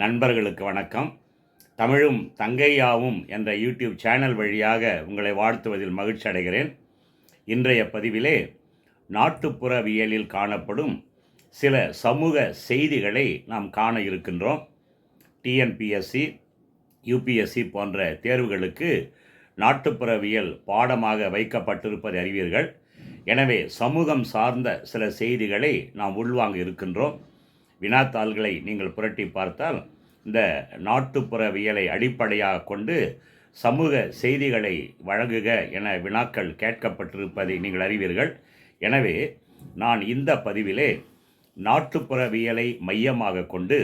நண்பர்களுக்கு வணக்கம். தமிழும் தங்கையாவும் என்ற யூடியூப் சேனல் வழியாக உங்களை வாழ்த்துவதில் மகிழ்ச்சி அடைகிறேன். இன்றைய பதிவிலே நாட்டுப்புறவியலில் காணப்படும் சில சமூக செய்திகளை நாம் காண இருக்கின்றோம். டிஎன்பிஎஸ்சி யூபிஎஸ்சி போன்ற தேர்வுகளுக்கு நாட்டுப்புறவியல் பாடமாக வைக்கப்பட்டிருப்பதை அறிவீர்கள். எனவே சமூகம் சார்ந்த சில செய்திகளை நாம் உள்வாங்க இருக்கின்றோம். வினாத்தாள்களை நீங்கள் புரட்டி பார்த்தால் இந்த நாட்டுப்புறவியலை அடிப்படையாக கொண்டு சமூக செய்திகளை வழங்குக என வினாக்கள் கேட்கப்பட்டிருப்பதை நீங்கள் அறிவீர்கள். எனவே நான் இந்த பதிவிலே நாட்டுப்புறவியலை மையமாக கொண்டு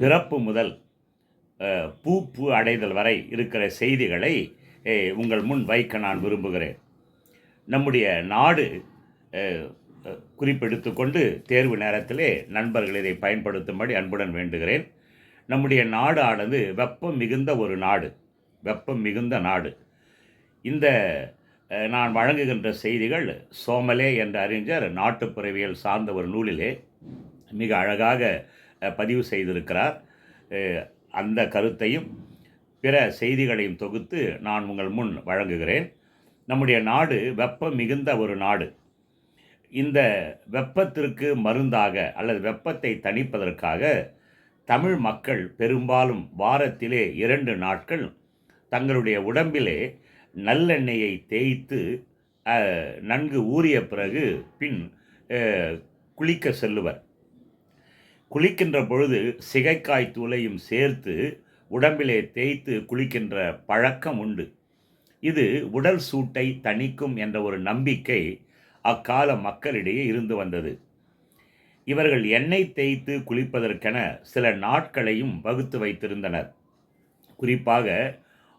பிறப்பு முதல் பூப்பு பூ பூ அடைதல் வரை இருக்கிற செய்திகளை உங்கள் முன் வைக்க நான் விரும்புகிறேன். நம்முடைய நாடு குறிப்பெடுத்து கொண்டு தேர்வு நேரத்திலே நண்பர்கள் இதை பயன்படுத்தும்படி அன்புடன் வேண்டுகிறேன். நம்முடைய நாடானது வெப்பம் மிகுந்த ஒரு நாடு. வெப்பம் மிகுந்த நாடு. இந்த நான் வழங்குகின்ற செய்திகள் சோமலே என்ற அறிஞர் நாட்டுப்புறவியல் சார்ந்த ஒரு நூலிலே மிக அழகாக பதிவு செய்திருக்கிறார். அந்த கருத்தையும் பிற செய்திகளையும் தொகுத்து நான் உங்கள் முன் வழங்குகிறேன். நம்முடைய நாடு வெப்பம் மிகுந்த ஒரு நாடு. இந்த வெப்பத்திற்கு மருந்தாக அல்லது வெப்பத்தை தணிப்பதற்காக தமிழ் மக்கள் பெரும்பாலும் வாரத்திலே இரண்டு நாட்கள் தங்களுடைய உடம்பிலே நல்லெண்ணெயை தேய்த்து நன்கு ஊறிய பிறகு பின் குளிக்க செல்லுவர். குளிக்கின்ற பொழுது சிகைக்காய் தூளையும் சேர்த்து உடம்பிலே தேய்த்து குளிக்கின்ற பழக்கம் உண்டு. இது உடல் சூட்டை தணிக்கும் என்ற ஒரு நம்பிக்கை அக்கால மக்களிடையே இருந்து வந்தது. இவர்கள் எண்ணெய் தேய்த்து குளிப்பதற்கென சில நாட்களையும் வகுத்து வைத்திருந்தனர். குறிப்பாக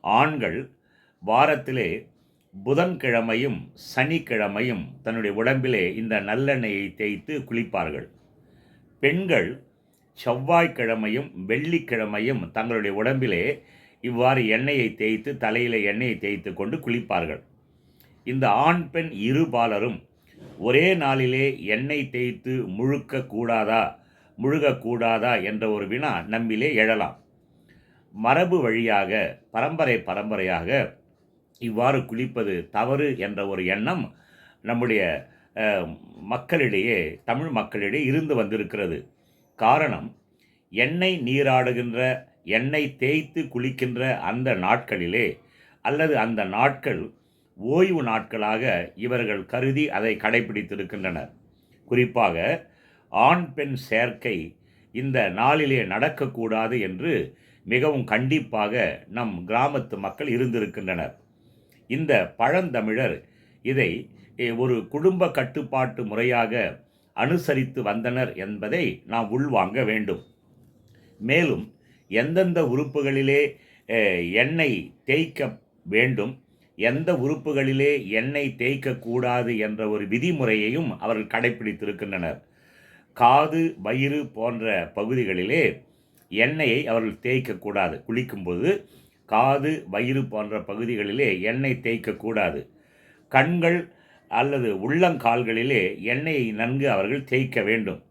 ஆண்கள் வாரத்திலே புதன்கிழமையும் சனிக்கிழமையும் தன்னுடைய உடம்பிலே இந்த நல்லெண்ணெயை தேய்த்து குளிப்பார்கள். பெண்கள் செவ்வாய்க்கிழமையும் வெள்ளிக்கிழமையும் தங்களுடைய உடம்பிலே இவ்வாறு எண்ணெயை தேய்த்து தலையில் எண்ணெயை தேய்த்து கொண்டு குளிப்பார்கள். இந்த ஆண் பெண் இருபாலரும் ஒரே நாளிலே எண்ணெய் தேய்த்து முழுக்க கூடாதா முழுகக்கூடாதா என்ற ஒரு வினா நம்மிலே எழலாம். மரபு வழியாக பரம்பரை பரம்பரையாக இவ்வாறு குளிப்பது தவறு என்ற ஒரு எண்ணம் நம்முடைய மக்களிடையே தமிழ் மக்களிடையே இருந்து வந்திருக்கிறது. காரணம் எண்ணெய் நீராடுகின்ற எண்ணெய் தேய்த்து குளிக்கின்ற அந்த நாட்களிலே அல்லது அந்த நாட்கள் ஓய்வு நாட்களாக இவர்கள் கருதி அதை கடைபிடித்திருக்கின்றனர். குறிப்பாக ஆண் பெண் சேர்க்கை இந்த நாளிலே நடக்கக்கூடாது என்று மிகவும் கண்டிப்பாக நம் கிராமத்து மக்கள் இருந்திருக்கின்றனர். இந்த பழந்தமிழர் இதை ஒரு குடும்ப கட்டுப்பாட்டு முறையாக அனுசரித்து வந்தனர் என்பதை நாம் உள்வாங்க வேண்டும். மேலும் எந்தெந்த உறுப்புகளிலே எண்ணெய் தேய்க்க வேண்டும் எந்த உறுப்புகளிலே எண்ணெய் தேய்க்கக்கூடாது என்ற ஒரு விதிமுறையையும் அவர்கள் கடைபிடித்திருக்கின்றனர் காது வயிறு போன்ற பகுதிகளிலே எண்ணெயை அவர்கள் தேய்க்கக்கூடாது குளிக்கும்போது காது வயிறு போன்ற பகுதிகளிலே எண்ணெய் தேய்க்கக்கூடாது கண்கள் அல்லது உள்ளங்கால்களிலே எண்ணெயை நன்கு அவர்கள் தேய்க்க வேண்டும்.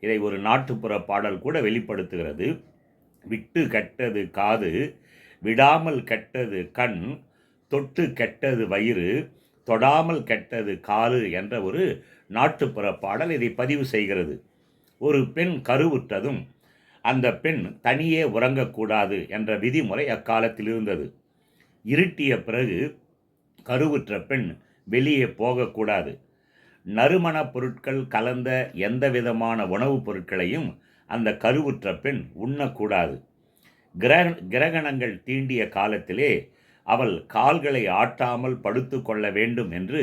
இதை ஒரு நாட்டுப்புற பாடல் கூட வெளிப்படுத்துகிறது. விட்டு கெட்டது காது விடாமல் கெட்டது கண் தொட்டு கெட்டது வயிறு தொடாமல் கெட்டது காலு என்ற ஒரு நாட்டுப்புற பாடல் இதை பதிவு செய்கிறது. ஒரு பெண் கருவுற்றதும் அந்த பெண் தனியே உறங்கக்கூடாது என்ற விதிமுறை அக்காலத்தில் இருந்தது. இருட்டிய பிறகு கருவுற்ற பெண் வெளியே போகக்கூடாது. நறுமணப் பொருட்கள் கலந்த எந்த விதமான உணவுப் பொருட்களையும் அந்த கருவுற்ற பெண் உண்ணக்கூடாது. கிரக கிரகணங்கள் தீண்டிய காலத்திலே அவள் கால்களை ஆட்டாமல் படுத்து கொள்ள வேண்டும் என்று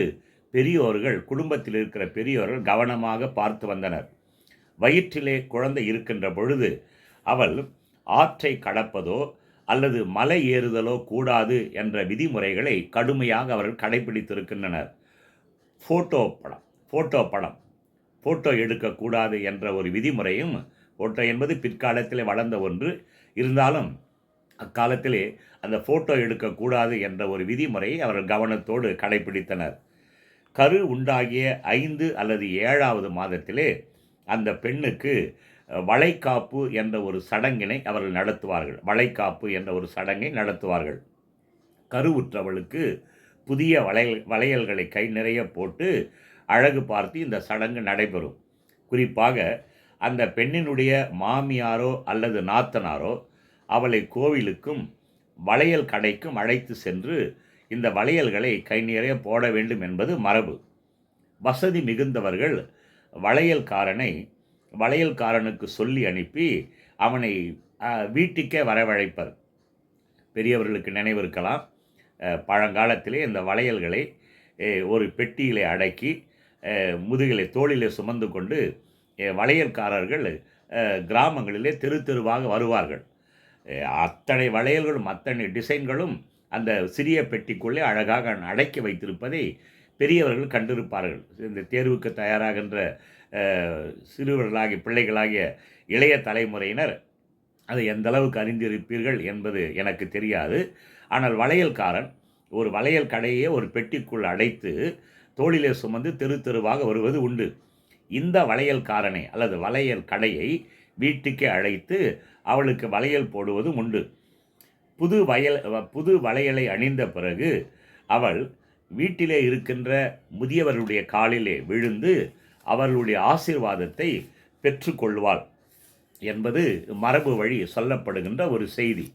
பெரியோர்கள் குடும்பத்தில் இருக்கிற பெரியோர்கள் கவனமாக பார்த்து வந்தனர். வயிற்றிலே குழந்தை இருக்கின்ற பொழுது அவள் ஆற்றை கடப்பதோ அல்லது மலை ஏறுதலோ கூடாது என்ற விதிமுறைகளை கடுமையாக அவர்கள் கடைபிடித்திருக்கின்றனர். ஃபோட்டோ படம் ஃபோட்டோ படம் ஃபோட்டோ எடுக்கக்கூடாது என்ற ஒரு விதிமுறையும் ஃபோட்டோ என்பது பிற்காலத்தில் வளர்ந்த ஒன்று. இருந்தாலும் அக்காலத்திலே அந்த ஃபோட்டோ எடுக்கக்கூடாது என்ற ஒரு விதிமுறையை அவர்கள் கவனத்தோடு கடைபிடித்தனர். கரு உண்டாகிய ஐந்து அல்லது ஏழாவது மாதத்திலே அந்த பெண்ணுக்கு அஹ், வளைகாப்பு என்ற ஒரு சடங்கினை அவர்கள் நடத்துவார்கள். வளைகாப்பு என்ற ஒரு சடங்கை நடத்துவார்கள். கருவுற்றவளுக்கு புதிய வளையல் வளையல்களை கை நிறைய போட்டு அழகு பார்த்து இந்த சடங்கு நடைபெறும். குறிப்பாக அந்த பெண்ணினுடைய மாமியாரோ அல்லது நாத்தனாரோ அவளை கோவிலுக்கும் வளையல் கடைக்கும் அழைத்து சென்று இந்த வளையல்களை கை நிறைய போட வேண்டும் என்பது மரபு. வசதி மிகுந்தவர்கள் வளையல்காரனை வளையல்காரனுக்கு சொல்லி அனுப்பி அவனை வீட்டுக்கே வரவழைப்பர். பெரியவர்களுக்கு நினைவு இருக்கலாம். பழங்காலத்திலே இந்த வளையல்களை ஒரு பெட்டியிலே அடக்கி முதுகிலே தோளிலே சுமந்து கொண்டு வளையல்காரர்கள் கிராமங்களிலே தெரு தெருவாக வருவார்கள். அத்தனை வளையல்களும் அத்தனை டிசைன்களும் அந்த சிறிய பெட்டிக்குள்ளே அழகாக அடக்கி வைத்திருப்பதை பெரியவர்கள் கண்டிருப்பார்கள். இந்த தேர்வுக்கு தயாராகின்ற சிறுவர்களாகிய பிள்ளைகளாகிய இளைய தலைமுறையினர் அதை எந்த அளவுக்கு அறிந்திருப்பீர்கள் என்பது எனக்கு தெரியாது. ஆனால் வளையல்காரன் ஒரு வளையல் கடையே ஒரு பெட்டிக்குள் அடைத்து தோளிலே சுமந்து தெரு தெருவாக வருவது உண்டு. இந்த வளையல்காரனை அல்லது வளையல் கடையை வீட்டுக்கே அழைத்து அவளுக்கு வளையல் போடுவதும் உண்டு. புது வயல் புது வளையலை அணிந்த பிறகு அவள் வீட்டிலே இருக்கின்ற முதியவர்களுடைய காலிலே விழுந்து அவர்களுடைய ஆசீர்வாதத்தை பெற்றுக்கொள்வாள் என்பது மரபு வழி சொல்லப்படுகின்ற ஒரு செய்தி.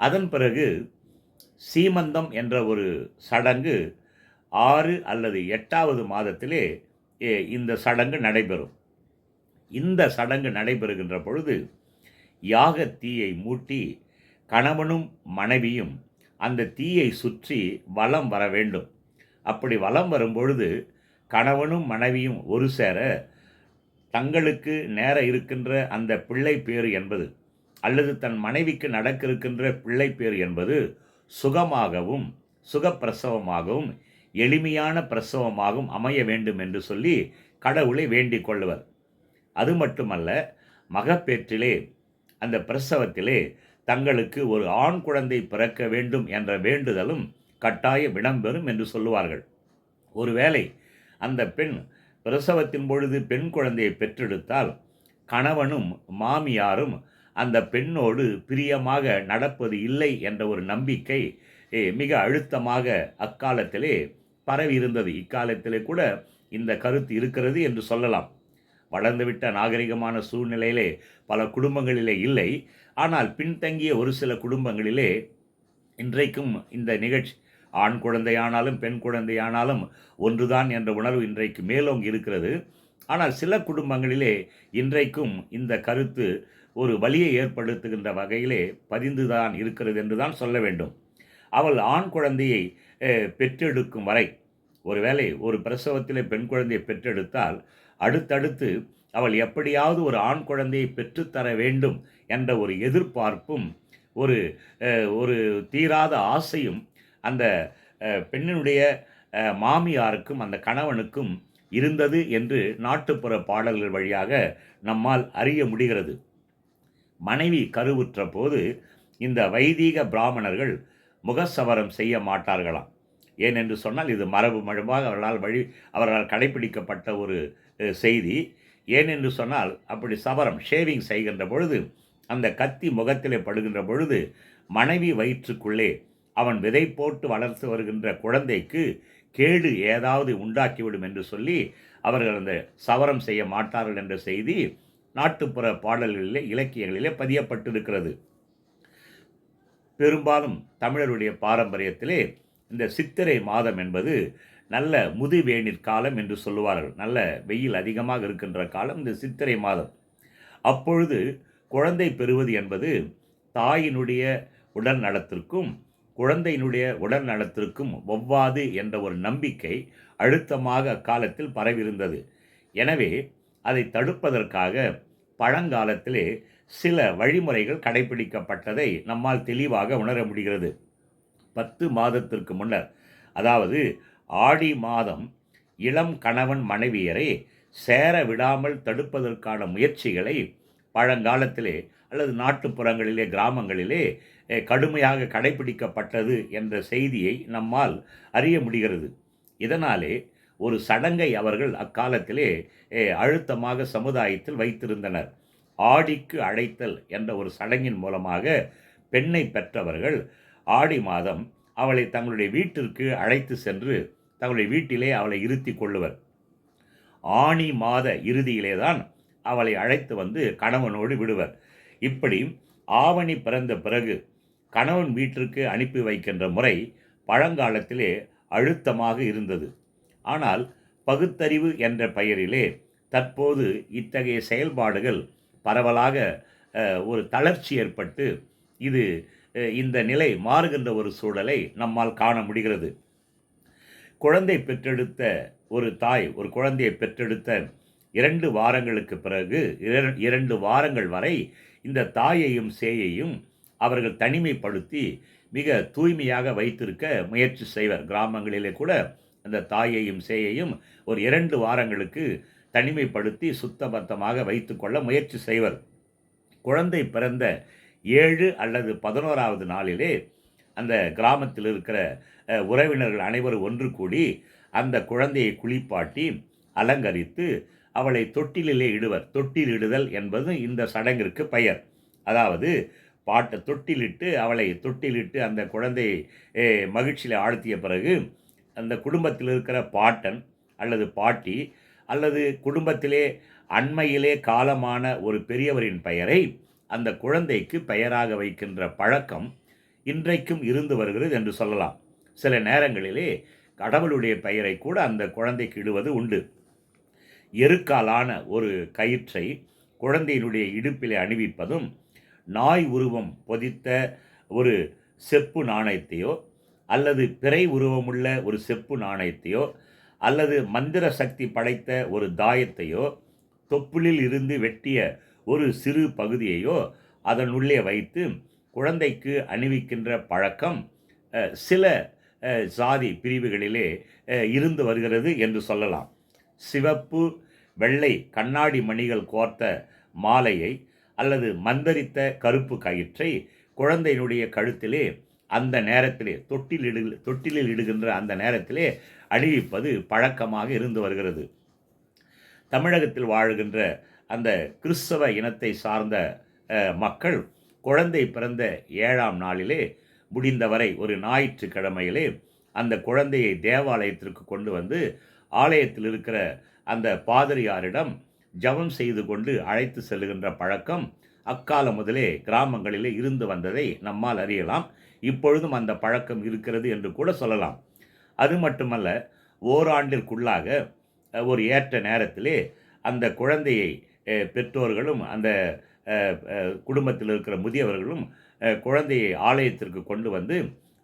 அதன் பிறகு சீமந்தம் என்ற ஒரு சடங்கு ஆறு அல்லது எட்டாவது மாதத்திலே இந்த சடங்கு நடைபெறும். இந்த சடங்கு நடைபெறுகின்ற பொழுது யாக தீயை மூட்டி கணவனும் மனைவியும் அந்த தீயை சுற்றி வலம் வர வேண்டும். அப்படி வலம் வரும் பொழுது கணவனும் மனைவியும் ஒரு சேர தங்களுக்கு நேர இருக்கின்ற அந்த பிள்ளை பேறு என்பது அல்லது தன் மனைவிக்கு நடக்க இருக்கின்ற பிள்ளை பேர் என்பது சுகமாகவும் சுகப்பிரசவமாகவும் எளிமையான பிரசவமாகவும் அமைய வேண்டும் என்று சொல்லி கடவுளை வேண்டிக் கொள்ளுவர். அது மட்டுமல்ல மகப்பேற்றிலே அந்த பிரசவத்திலே தங்களுக்கு ஒரு ஆண் குழந்தை பிறக்க வேண்டும் என்ற வேண்டுதலும் கட்டாயம் இடம்பெறும் என்று சொல்லுவார்கள். ஒருவேளை அந்த பெண் பிரசவத்தின் பொழுது பெண் குழந்தையை பெற்றெடுத்தால் கணவனும் மாமியாரும் அந்த பெண்ணோடு பிரியமாக நடப்பது இல்லை என்ற ஒரு நம்பிக்கை ஏ, மிக அழுத்தமாக அக்காலத்திலே பரவி இருந்தது இக்காலத்திலே கூட இந்த கருத்து இருக்கிறது என்று சொல்லலாம். வளர்ந்துவிட்ட நாகரிகமான சூழ்நிலையிலே பல குடும்பங்களிலே இல்லை. ஆனால் பின்தங்கிய ஒரு சில குடும்பங்களிலே இன்றைக்கும் இந்த நிகழ்ச்சி ஆண் குழந்தையானாலும் பெண் குழந்தையானாலும் ஒன்றுதான் என்ற உணர்வு இன்றைக்கு மேலோங்கி இருக்கிறது. ஆனால் சில குடும்பங்களிலே இன்றைக்கும் இந்த கருத்து ஒரு வலியை ஏற்படுத்துகின்ற வகையிலே பதிந்துதான் இருக்கிறது என்று தான் சொல்ல வேண்டும். அவள் ஆண் குழந்தையை பெற்றெடுக்கும் வரை ஒருவேளை ஒரு பிரசவத்திலே பெண் குழந்தையை பெற்றெடுத்தால் அடுத்தடுத்து அவள் எப்படியாவது ஒரு ஆண் குழந்தையை பெற்றுத்தர வேண்டும் என்ற ஒரு எதிர்பார்ப்பும் ஒரு ஒரு தீராத ஆசையும் அந்த பெண்ணினுடைய மாமியாருக்கும் அந்த கணவனுக்கும் இருந்தது என்று நாட்டுப்புற பாடல்கள் வழியாக நம்மால் அறிய முடிகிறது. மனைவி கருவுற்ற போது இந்த வைதீக பிராமணர்கள் முகசவரம் செய்ய மாட்டார்களாம். ஏனென்று சொன்னால் இது மரபு மரபாக அவர்களால் வழி அவர்களால் கடைபிடிக்கப்பட்ட ஒரு செய்தி. ஏனென்று சொன்னால் அப்படி சவரம் ஷேவிங் செய்கின்ற பொழுது அந்த கத்தி முகத்திலே படுகின்ற பொழுது மனைவி வயிற்றுக்குள்ளே அவன் விதை போட்டு வளர்த்து வருகின்ற குழந்தைக்கு கேடு ஏதாவது உண்டாக்கிவிடும் என்று சொல்லி அவர்கள் அந்த சவரம் செய்ய மாட்டார்கள் என்ற செய்தி நாட்டுப்புற பாடல்களிலே இலக்கியங்களிலே பதியப்பட்டிருக்கிறது. பெரும்பாலும் தமிழருடைய பாரம்பரியத்திலே இந்த சித்திரை மாதம் என்பது நல்ல முதுவேணிற் காலம் என்று சொல்லுவார்கள். நல்ல வெயில் அதிகமாக இருக்கின்ற காலம் இந்த சித்திரை மாதம். அப்பொழுது குழந்தை பெறுவது என்பது தாயினுடைய உடல் நலத்திற்கும் குழந்தையினுடைய உடல் நலத்திற்கும் ஒவ்வாது என்ற ஒரு நம்பிக்கை அழுத்தமாக அக்காலத்தில் பரவியிருந்தது. எனவே அதை தடுப்பதற்காக பழங்காலத்திலே சில வழிமுறைகள் கடைபிடிக்கப்பட்டதை நம்மால் தெளிவாக உணர முடிகிறது. பத்து மாதத்திற்கு முன்னர். அதாவது ஆடி மாதம் இளம் கணவன் மனைவியரை சேர விடாமல் தடுப்பதற்கான முயற்சிகளை பழங்காலத்திலே அல்லது நாட்டுப்புறங்களிலே கிராமங்களிலே கடுமையாக கடைபிடிக்கப்பட்டது என்ற செய்தியை நம்மால் அறிய முடிகிறது. இதனாலே ஒரு சடங்கை அவர்கள் அக்காலத்திலே அழுத்தமாக சமுதாயத்தில் வைத்திருந்தனர். ஆடிக்கு அழைத்தல் என்ற ஒரு சடங்கின் மூலமாக பெண்ணை பெற்றவர்கள் ஆடி மாதம் அவளை தங்களுடைய வீட்டிற்கு அழைத்து சென்று தங்களுடைய வீட்டிலே அவளை இருத்தி கொள்ளுவர். ஆணி மாத இறுதியிலே தான் அவளை அழைத்து வந்து கணவனோடு விடுவர். இப்படி ஆவணி பிறந்த பிறகு கணவன் வீட்டிற்கு அனுப்பி வைக்கின்ற முறை பழங்காலத்திலே அழுத்தமாக இருந்தது. ஆனால் பகுத்தறிவு என்ற பெயரிலே தற்போது இத்தகைய செயல்பாடுகள் பரவலாக ஒரு தளர்ச்சி ஏற்பட்டு இது இந்த நிலை மாறுகின்ற ஒரு சூழலை நம்மால் காண முடிகிறது. குழந்தை பெற்றெடுத்த ஒரு தாய் ஒரு குழந்தையை பெற்றெடுத்த இரண்டு வாரங்களுக்கு பிறகு இரண்டு வாரங்கள் வரை இந்த தாயையும் சேயையும் அவர்கள் தனிமைப்படுத்தி மிக தூய்மையாக வைத்திருக்க முயற்சி செய்வர். கிராமங்களிலே கூட அந்த தாயையும் சேயையும் ஒரு இரண்டு வாரங்களுக்கு தனிமைப்படுத்தி சுத்தபத்தமாக வைத்துக்கொள்ள முயற்சி செய்வர். குழந்தை பிறந்த ஏழு அல்லது பதினோராவது நாளிலே அந்த கிராமத்தில் இருக்கிற உறவினர்கள் அனைவரும் ஒன்று கூடி அந்த குழந்தையை குளிப்பாட்டி அலங்கரித்து அவளை தொட்டிலே இடுவர். தொட்டில் இடுதல் என்பது இந்த சடங்கிற்கு பெயர். அதாவது பாட்டை தொட்டிலிட்டு அவளை தொட்டிலிட்டு அந்த குழந்தையை மகிழ்ச்சியில் ஆழ்த்திய பிறகு அந்த குடும்பத்தில் இருக்கிற பாட்டன் அல்லது பாட்டி அல்லது குடும்பத்திலே அண்மையிலே காலமான ஒரு பெரியவரின் பெயரை அந்த குழந்தைக்கு பெயராக வைக்கின்ற பழக்கம் இன்றைக்கும் இருந்து வருகிறது என்று சொல்லலாம். சில நேரங்களிலே கடவுளுடைய பெயரை கூட அந்த குழந்தைக்கு இடுவது உண்டு. எருக்காலான ஒரு கயிற்றை குழந்தையினுடைய இடுப்பிலே அணிவிப்பதும் நாய் உருவம் பொதித்த ஒரு செப்பு நாணயத்தையோ அல்லது பிறை உருவமுள்ள ஒரு செப்பு நாணயத்தையோ அல்லது மந்திர சக்தி படைத்த ஒரு தாயத்தையோ தொப்புளில் இருந்து வெட்டிய ஒரு சிறு பகுதியையோ அதனுள்ளே வைத்து குழந்தைக்கு அணிவிக்கின்ற பழக்கம் சில சாதி பிரிவுகளிலே இருந்து வருகிறது என்று சொல்லலாம். சிவப்பு வெள்ளை கண்ணாடி மணிகள் கோர்த்த மாலையை அல்லது மந்தரித்த கருப்பு கயிற்றை குழந்தையினுடைய கழுத்திலே அந்த நேரத்திலே தொட்டில் இடு தொட்டிலில் இடுகின்ற அந்த நேரத்திலே அணிவிப்பது பழக்கமாக இருந்து வருகிறது. தமிழகத்தில் வாழுகின்ற அந்த கிறிஸ்தவ இனத்தை சார்ந்த மக்கள் குழந்தை பிறந்த ஏழாம் நாளிலே முடிந்தவரை ஒரு ஞாயிற்றுக்கிழமையிலே அந்த குழந்தையை தேவாலயத்திற்கு கொண்டு வந்து ஆலயத்தில் இருக்கிற அந்த பாதிரியாரிடம் ஜெபம் செய்து கொண்டு அழைத்து செல்லுகின்ற பழக்கம் அக்காலம் முதலே கிராமங்களிலே இருந்து வந்ததை நம்மால் அறியலாம். இப்பொழுதும் அந்த பழக்கம் இருக்கிறது என்று கூட சொல்லலாம். அது மட்டுமல்ல ஓராண்டிற்குள்ளாக ஒரு ஏற்ற நேரத்திலே அந்த குழந்தையை பெற்றோர்களும் அந்த குடும்பத்தில் இருக்கிற முதியவர்களும் குழந்தையை ஆலயத்திற்கு கொண்டு வந்து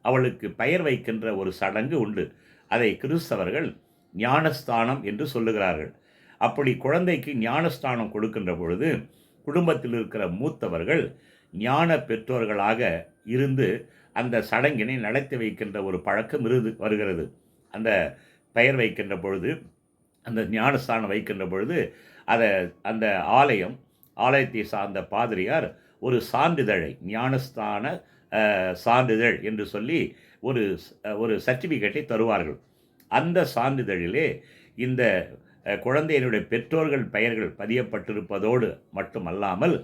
அவளுக்கு பெயர் வைக்கின்ற ஒரு சடங்கு உண்டு. அதை கிறிஸ்தவர்கள் ஞானஸ்தானம் என்று சொல்லுகிறார்கள். அப்படி குழந்தைக்கு ஞானஸ்தானம் கொடுக்கின்ற பொழுது குடும்பத்தில் இருக்கிற மூத்தவர்கள் ஞான பெற்றோர்களாக இருந்து அந்த சடங்கினை நடத்தி வைக்கின்ற ஒரு பழக்கம் இருந்து வருகிறது. அந்த பெயர் வைக்கின்ற பொழுது அந்த ஞானஸ்தானம் வைக்கின்ற பொழுது அதை அந்த ஆலயம் ஆலயத்தை சார்ந்த பாதிரியார் ஒரு சான்றிதழை ஞானஸ்தான சான்றிதழ் என்று சொல்லி ஒரு ஒரு சர்டிஃபிகேட்டை தருவார்கள். அந்த சான்றிதழிலே இந்த குழந்தையினுடைய பெற்றோர்கள் பெயர்கள் பதியப்பட்டிருப்பதோடு மட்டுமல்லாமல்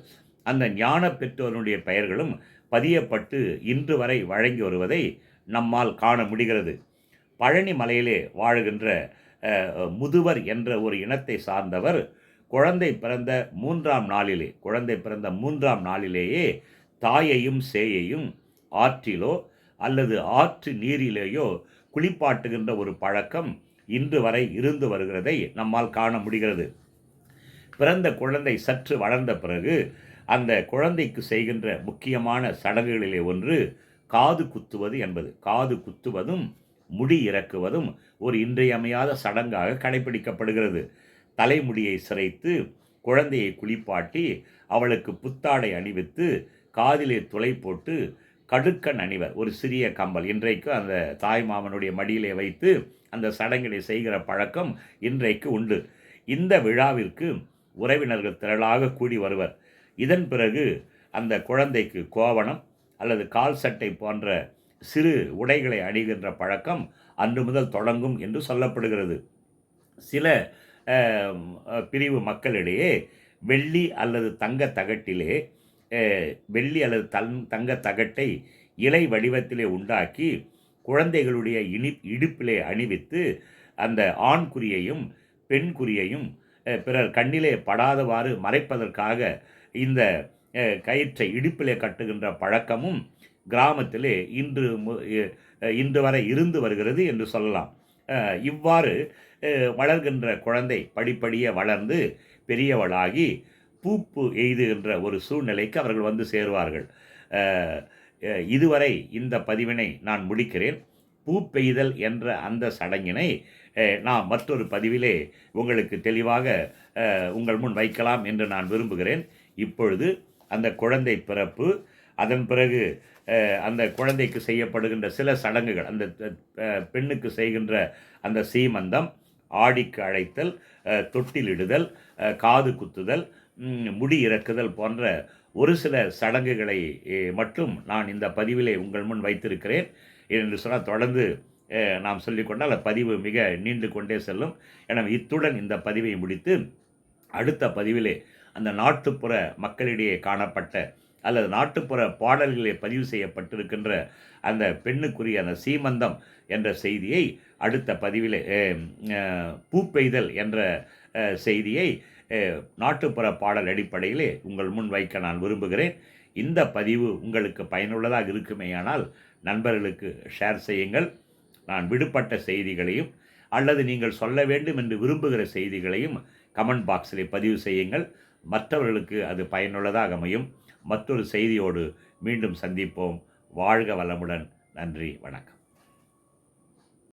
அந்த ஞான பெற்றோருடைய பெயர்களும் பதியப்பட்டு இன்று வரை வழங்கி வருவதை நம்மால் காண முடிகிறது. பழனி மலையிலே வாழுகின்ற முதுவர் என்ற ஒரு இனத்தை சார்ந்தவர் குழந்தை பிறந்த மூன்றாம் நாளிலே குழந்தை பிறந்த மூன்றாம் நாளிலேயே தாயையும் சேயையும் ஆற்றிலோ அல்லது ஆற்று நீரிலேயோ குளிப்பாட்டுகின்ற ஒரு பழக்கம் இன்று வரை இருந்து வருகிறதை நம்மால் காண முடிகிறது. பிறந்த குழந்தை சற்று வளர்ந்த பிறகு அந்த குழந்தைக்கு செய்கின்ற முக்கியமான சடங்குகளிலே ஒன்று காது குத்துவது என்பது. காது குத்துவதும் முடி இறக்குவதும் ஒரு இன்றியமையாத சடங்காக கடைபிடிக்கப்படுகிறது தலைமுடியை சிரைத்து குழந்தையை குளிப்பாட்டி அவளுக்கு புத்தாடை அணிவித்து காதிலே துளை போட்டு கடுக்கன் அணிவர் ஒரு சிறிய கம்பல். இன்றைக்கு அந்த தாய் மாமனுடைய மடியிலே வைத்து அந்த சடங்கினை செய்கிற பழக்கம் இன்றைக்கு உண்டு. இந்த விழாவிற்கு உறவினர்கள் திரளாக கூடி வருவர். இதன் பிறகு அந்த குழந்தைக்கு கோவணம் அல்லது கால் சட்டை போன்ற சிறு உடைகளை அணிகின்ற பழக்கம் அன்று முதல் தொடங்கும் என்று சொல்லப்படுகிறது. சில பிரிவு மக்களிடையே வெள்ளி அல்லது தங்க தகட்டிலே வெள்ளி அல்லது தன் தங்க தகட்டை இலை வடிவத்திலே உண்டாக்கி குழந்தைகளுடைய இனி இடுப்பிலே அணிவித்து அந்த ஆண் குறியையும் பெண் குறியையும் பிறர் கண்ணிலே படாதவாறு மறைப்பதற்காக இந்த கயிற்றை இடுப்பிலே கட்டுகின்ற பழக்கமும் கிராமத்திலே இன்று மு- இன்று வரை இருந்து வருகிறது என்று சொல்லலாம். இவ்வாறு வளர்கின்ற குழந்தை படிப்படியே வளர்ந்து பெரியவளாகி பூப்பு எய்துகின்ற ஒரு சூழ்நிலைக்கு அவர்கள் வந்து சேருவார்கள். இதுவரை இந்த பதிவினை நான் முடிக்கிறேன். பூ பெய்தல் என்ற அந்த சடங்கினை நான் மற்றொரு பதிவிலே உங்களுக்கு தெளிவாக உங்கள் முன் வைக்கலாம் என்று நான் விரும்புகிறேன். இப்பொழுது அந்த குழந்தை பிறப்பு அதன் பிறகு அந்த குழந்தைக்கு செய்யப்படுகின்ற சில சடங்குகள் அந்த பெண்ணுக்கு செய்கின்ற அந்த சீமந்தம் ஆடிக்கு அழைத்தல் தொட்டிலிடுதல் காது குத்துதல் முடி இறக்குதல் போன்ற ஒரு சில சடங்குகளை மட்டும் நான் இந்த பதிவிலே உங்கள் முன் வைத்திருக்கிறேன். என்று சொன்னால் தொடர்ந்து நாம் சொல்லிக்கொண்டால் பதிவு மிக நீண்டு கொண்டே செல்லும். எனவே இத்துடன் இந்த பதிவை முடித்து அடுத்த பதிவிலே அந்த நாட்டுப்புற மக்களிடையே காணப்பட்ட அல்லது நாட்டுப்புற பாடல்களிலே பதிவு செய்யப்பட்டிருக்கின்ற அந்த பெண்ணுக்குரிய அந்த சீமந்தம் என்ற செய்தியை அடுத்த பதிவில் பூப்பெய்தல் என்ற செய்தியை நாட்டுப்புற பாடல் அடிப்படையிலே உங்கள் முன் வைக்க நான் விரும்புகிறேன். இந்த பதிவு உங்களுக்கு பயனுள்ளதாக இருக்குமேயானால் நண்பர்களுக்கு ஷேர் செய்யுங்கள். நான் விடுபட்ட செய்திகளையும் அல்லது நீங்கள் சொல்ல வேண்டும் என்று விரும்புகிற செய்திகளையும் கமெண்ட் பாக்ஸில் பதிவு செய்யுங்கள். மற்றவர்களுக்கு அது பயனுள்ளதாக அமையும். மற்றொரு செய்தியோடு மீண்டும் சந்திப்போம். வாழ்க வளமுடன். நன்றி. வணக்கம்.